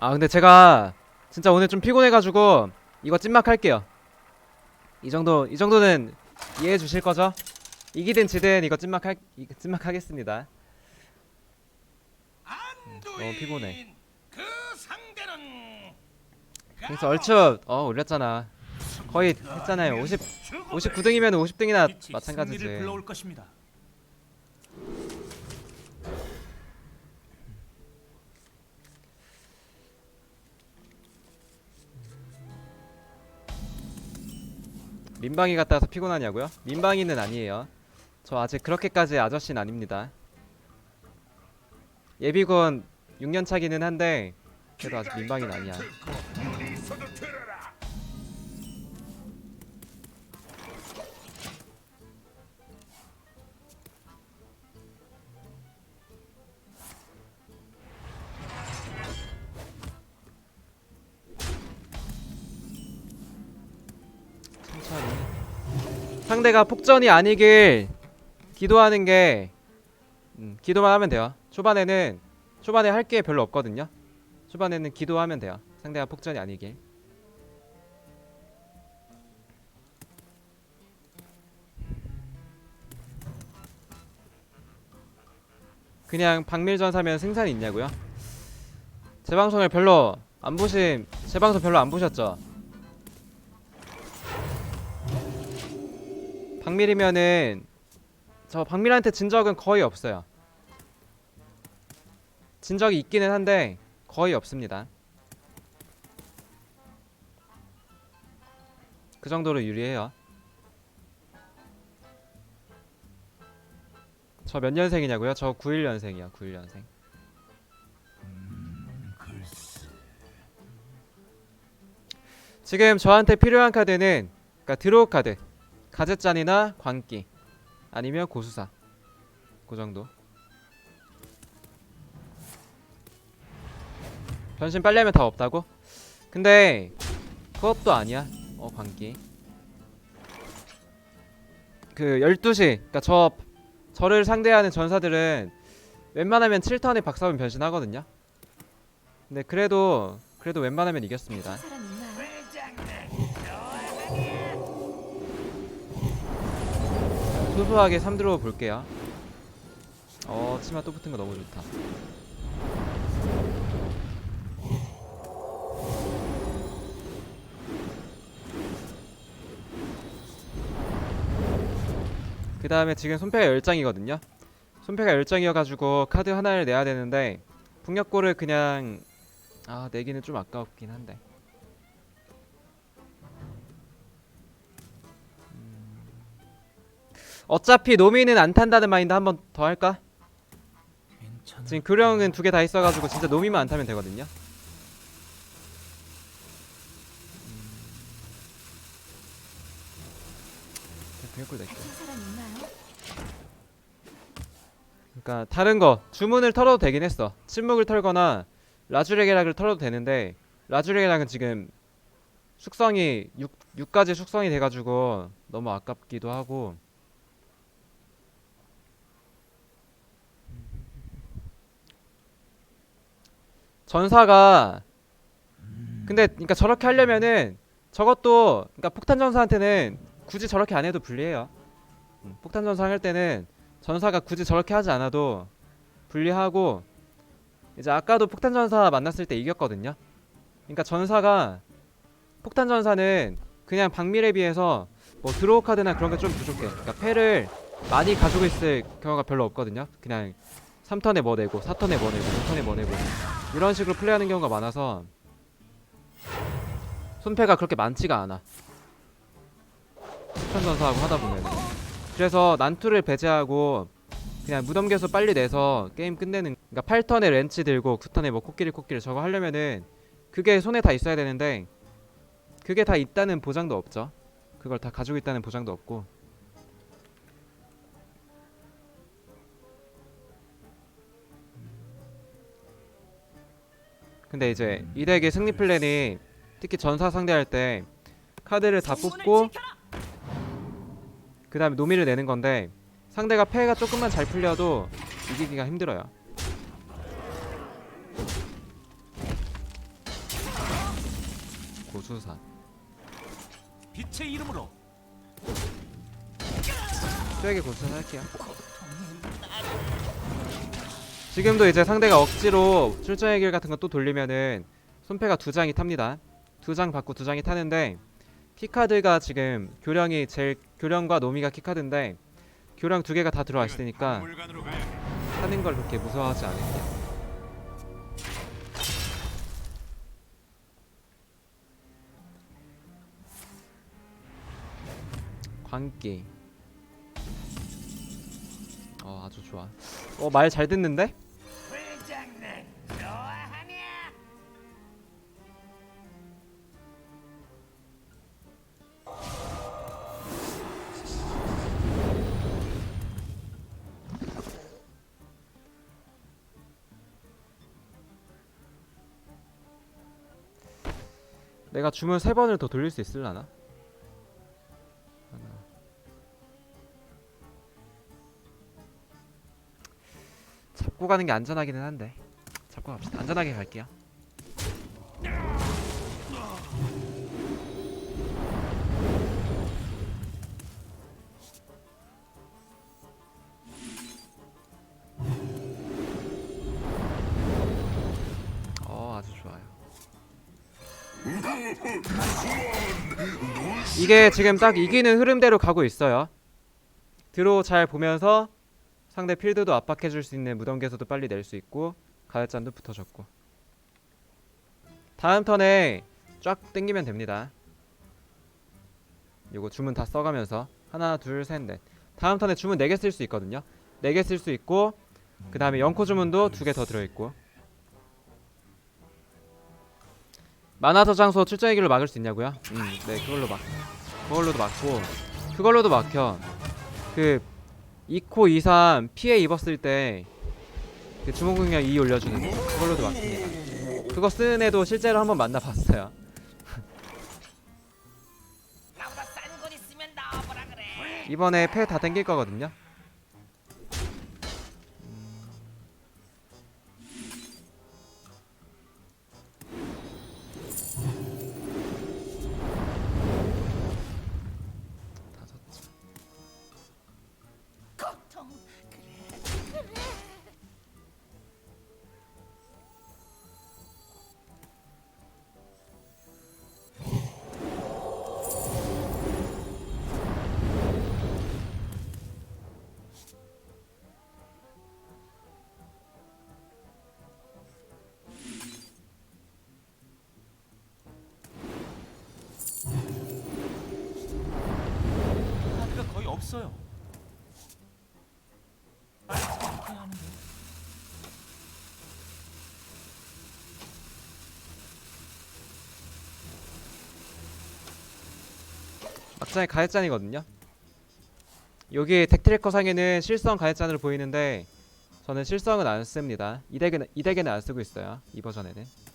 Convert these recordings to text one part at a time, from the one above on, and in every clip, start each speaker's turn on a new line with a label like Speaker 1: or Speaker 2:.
Speaker 1: 아 근데 제가 진짜 오늘 좀 피곤해가지고 이거 찐막 할게요. 이 정도 이 정도는 이해해 주실 거죠? 이기든 지든 이거 찐막 할 이- 찐막 하겠습니다. 너무 피곤해.
Speaker 2: 그
Speaker 1: 그래서 얼추 어 올렸잖아. 거의 했잖아요. 50 59등이면 50등이나
Speaker 2: 빛이 승리를
Speaker 1: 마찬가지지 민방위 갔다 와서 피곤하냐고요? 민방위는 아니에요. 저 아직 그렇게까지 아저씨는 아닙니다. 예비군 6년 차기는 한데 그래도 아직 민방위는 아니야 상대가 폭전이 아니길 기도하는 게 음, 기도만 하면 돼요 초반에는 초반에 할 게 별로 없거든요 초반에는 기도하면 돼요 상대가 폭전이 아니길 그냥 박밀전 사면 생산이 있냐고요? 제 방송을 별로 안 보신 제 방송 별로 안 보셨죠? 박밀이면은 저 박밀한테 진 적은 거의 없어요. 진 적이 있기는 한데 거의 없습니다. 그 정도로 유리해요. 저 몇 년생이냐고요? 저 91년생이요. 91년생. 지금 저한테 필요한 카드는 그러니까 드로우 카드, 가젯잔이나 광기, 아니면 고수사. 그 정도. 변신 빨리 하면 다 없다고? 근데 그것도 아니야. 어 광기. 그 12시. 그러니까 저 저를 상대하는 전사들은 웬만하면 7턴에 박사분 변신하거든요. 근데 그래도 그래도 웬만하면 이겼습니다. 소소하게 3드로 볼게요. 어, 치마 또 붙은 거 너무 좋다. 그 다음에 지금 손패가 10장이거든요. 손패가 10장이어가지고 카드 하나를 내야 되는데 풍력골을 그냥 아 내기는 좀 아까웠긴 한데 어차피 노미는 안 탄다는 마인드 한 번 더 할까?
Speaker 2: 괜찮아.
Speaker 1: 지금 교령은 두 개 다 있어가지고 진짜 노미만 안 타면 되거든요. 별걸 낼게. 그러니까 다른 거 주문을 털어도 되긴 했어. 침묵을 털거나 라주레게락을 털어도 되는데 라주레게락은 지금 숙성이 6 6까지 숙성이 돼가지고 너무 아깝기도 하고. 전사가 근데 그러니까 저렇게 하려면은 저것도 그러니까 폭탄 전사한테는 굳이 저렇게 안 해도 불리해요. 음, 폭탄 전사 할 때는 전사가 굳이 저렇게 하지 않아도 불리하고 이제 아까도 폭탄 전사 만났을 때 이겼거든요. 그러니까 전사가 폭탄 전사는 그냥 박밀에 비해서 뭐 드로우 카드나 그런 게 좀 부족해. 그러니까 패를 많이 가지고 있을 경우가 별로 없거든요. 그냥 3턴에 뭐 내고 4턴에 뭐 내고 5턴에 뭐 내고. 이런 식으로 플레이하는 경우가 많아서 손패가 그렇게 많지가 않아. 폭탄 전사하고 하다 보면 그래서 난투를 배제하고 그냥 무덤개수 빨리 내서 게임 끝내는 그러니까 8턴에 렌치 들고 9턴에 뭐 코끼리 코끼리 저거 하려면은 그게 손에 다 있어야 되는데 그게 다 있다는 보장도 없죠. 그걸 다 가지고 있다는 보장도 없고 근데 이제 이 덱의 승리 플랜이 특히 전사 상대할 때 카드를 다 뽑고 그 다음에 노미를 내는 건데 상대가 패가 조금만 잘 풀려도 이기기가 힘들어요. 고수사
Speaker 2: 빛의 이름으로.
Speaker 1: 뼈에게 고수사 할게요 지금도 이제 상대가 억지로 출정의 길 같은 거 또 돌리면은 손패가 두 장이 탑니다 두 장 받고 두 장이 타는데 키카드가 지금 교령이 제일 교령과 노미가 키카드인데 교령 두 개가 다 들어와 있으니까. 하는 걸 그렇게 무서워하지 않을게요. 광기. 어 아주 좋아. 어 말 잘 듣는데? 내가 주문 세 번을 더 돌릴 수 있을라나? 가는 게 안전하기는 한데 잡고 갑시다. 안전하게 갈게요. 어. 이게 지금 딱 이기는 흐름대로 가고 있어요. 드로우 잘 보면서 상대 필드도 압박해줄 수 있는 무덤개서도 빨리 낼 수 있고 가열잔도 붙어줬고 다음 턴에 쫙 땡기면 됩니다. 요거 주문 다 써가면서 하나 둘 셋 넷 다음 턴에 주문 4개 쓸 수 있거든요. 4개 쓸 수 있고 그 다음에 연코 주문도 두개더 들어있고 만화 저장소 출정의 길로 막을 수 있냐고요? 음, 네 그걸로 막 그걸로도 막고 그걸로도 막혀 그 2코 2, 3 피해 입었을 때 그 주먹 공격 2 올려주는 거. 그걸로도 막힙니다. 그거 쓰는 애도 실제로 한번 만나봤어요. 이번에 패 다 땡길 거거든요
Speaker 2: 해야 하는데.
Speaker 1: 막장에 가해짠이거든요. 여기 덱트래커 상에는 실성 가해짠으로 보이는데 저는 실성은 안 씁니다. 이 덱은 이 덱에는 안 쓰고 있어요. 이 버전에는.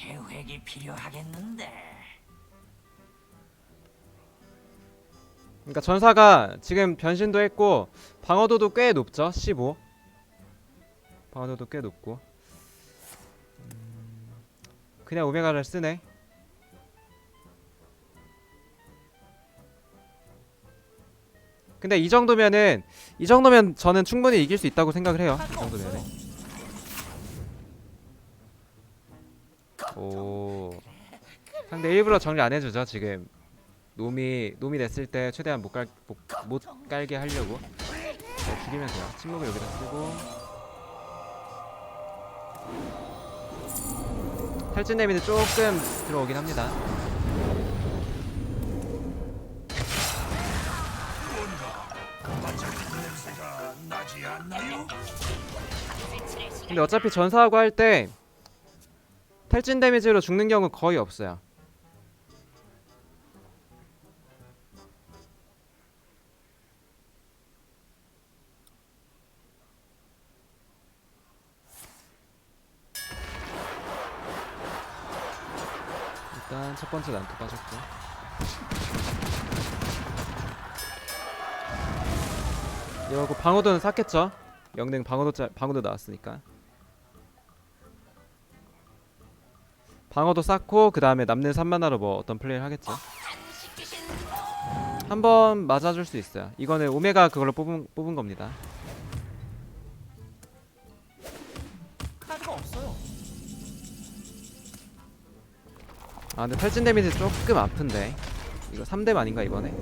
Speaker 3: 계획이 필요하겠는데.
Speaker 1: 그러니까 전사가 지금 변신도 했고 방어도도 꽤 높죠. 15. 방어도도 꽤 높고. 음, 그냥 오메가를 쓰네. 근데 이 정도면은 이 정도면 저는 충분히 이길 수 있다고 생각을 해요. 이 정도면은. 오. 상대 일부러 정리 안 해주죠 지금. 놈이 놈이 냈을 때 최대한 못, 깔, 못, 못 깔게 하려고 네, 죽이면 돼요 침묵을 여기다 쓰고 탈진 데미지 조금 들어오긴 합니다? 근데 어차피 전사하고 할 때 탈진 데미지로 죽는 경우 거의 없어요. 일단 첫 번째 난투 빠졌고. 이거 방어도는 쌌겠죠? 영등 방어도 짜, 방어도 나왔으니까. 방어도 쌓고 그 다음에 남는 3만화로 뭐 어떤 플레이를 하겠죠. 한번 맞아줄 수 있어요. 이거는 오메가 그걸로 뽑은 뽑은 겁니다.
Speaker 2: 카드가 없어요.
Speaker 1: 아 근데 탈진 데미지 조금 아픈데 이거 3대 아닌가 이번에?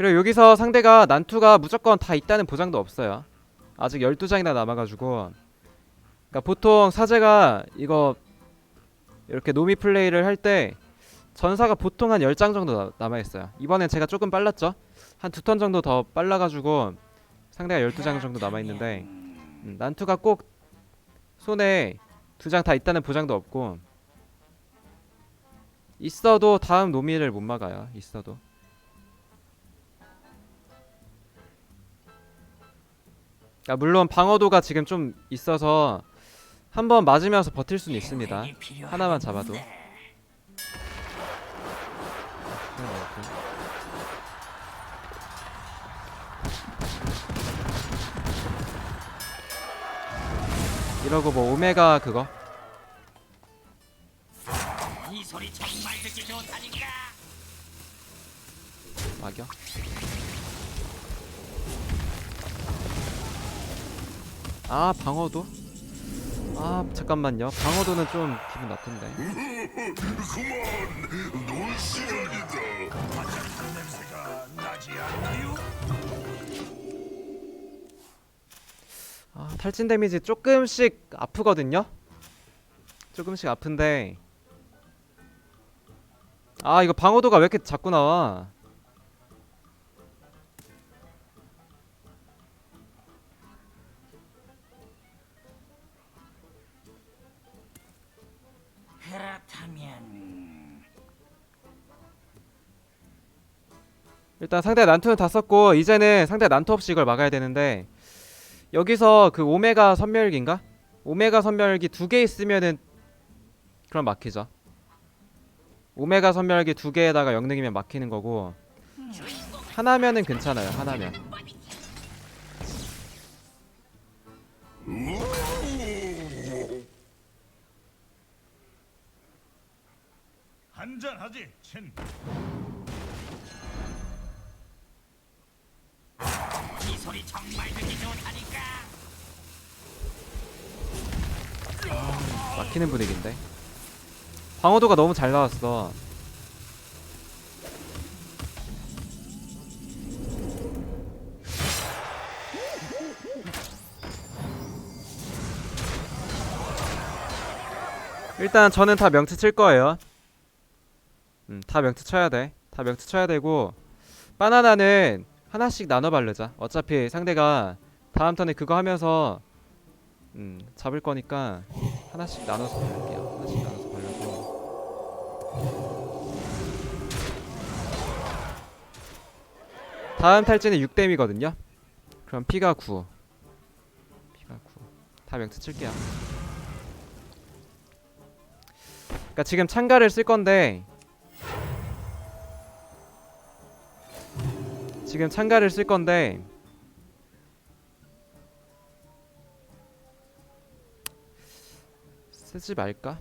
Speaker 1: 그리고 여기서 상대가 난투가 무조건 다 있다는 보장도 없어요. 아직 12장이나 남아가지고 그러니까 보통 사제가 이거 이렇게 노미 플레이를 할 때 전사가 보통 한 10장 정도 나- 남아있어요. 이번엔 제가 조금 빨랐죠? 한 두 턴 정도 더 빨라가지고 상대가 12장 정도 남아있는데 음, 난투가 꼭 손에 두 장 다 있다는 보장도 없고 있어도 다음 노미를 못 막아요. 있어도 그러니까 물론 방어도가 지금 좀 있어서 한번 맞으면서 버틸 수는 있습니다. 하나만 잡아도. 이러고 뭐 오메가 그거
Speaker 3: 이 소리 정말 듣기 좋다니까.
Speaker 1: 막여. 아 방어도? 아 잠깐만요. 방어도는 좀 기분 나쁜데.
Speaker 4: 놀 시간이다. 반짝이는 냄새가 나지 않나요?
Speaker 1: 아 탈진 데미지 조금씩 아프거든요. 조금씩 아픈데. 아 이거 방어도가 왜 이렇게 자꾸 나와? 일단 상대 난투는 다 썼고 이제는 상대 난투 없이 이걸 막아야 되는데 여기서 그 오메가 선멸기인가? 오메가 선멸기 두 개 있으면은 그럼 막히죠. 오메가 선멸기 두 개에다가 영능이면 막히는 거고 하나면은 괜찮아요. 하나면.
Speaker 4: 한잔 하지, 친.
Speaker 3: 소리 정말 듣기 좋다니까.
Speaker 1: 막히는 분위기인데. 방어도가 너무 잘 나왔어. 일단 저는 다 명치 칠 거예요. 음, 다 명치 쳐야 돼. 다 명치 쳐야 되고 바나나는 하나씩 나눠 바르자. 어차피 상대가 다음 턴에 그거 하면서 음, 잡을 거니까 하나씩 나눠서 바를게요. 하나씩 나눠서 바르고 다음 탈진은 6댐이거든요. 그럼 피가 9. 피가 9. 다 명치 칠게요. 그러니까 지금 창가를 쓸 건데 지금 창가를 쓸 건데 쓰지 말까?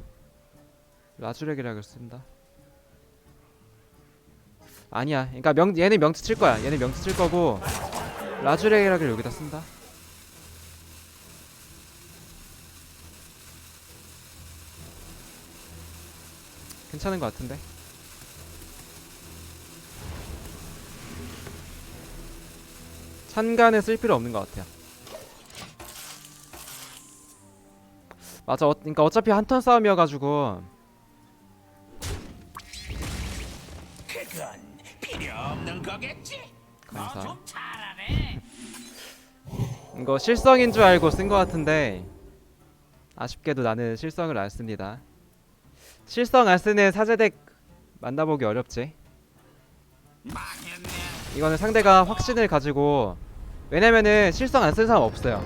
Speaker 1: 라주렉이라고 쓴다. 아니야. 그러니까 명 얘네 명치 칠 거야. 얘네 명치 칠 거고 라주렉이라고 여기다 쓴다. 괜찮은 것 같은데. 찬간에 쓸 필요 없는 것 같아요. 맞아. 어, 그러니까 어차피 한 턴 싸움이어가지고
Speaker 2: 그건 필요 없는 거겠지.
Speaker 1: 감사.
Speaker 3: 좀 잘하네.
Speaker 1: 이거 실성인 줄 알고 쓴 것 같은데 아쉽게도 나는 실성을 안 씁니다. 실성 안 쓰는 사제덱 만나보기 어렵지.
Speaker 2: 망했네.
Speaker 1: 이거는 상대가 확신을 가지고 왜냐면은 실성 안 쓴 사람 없어요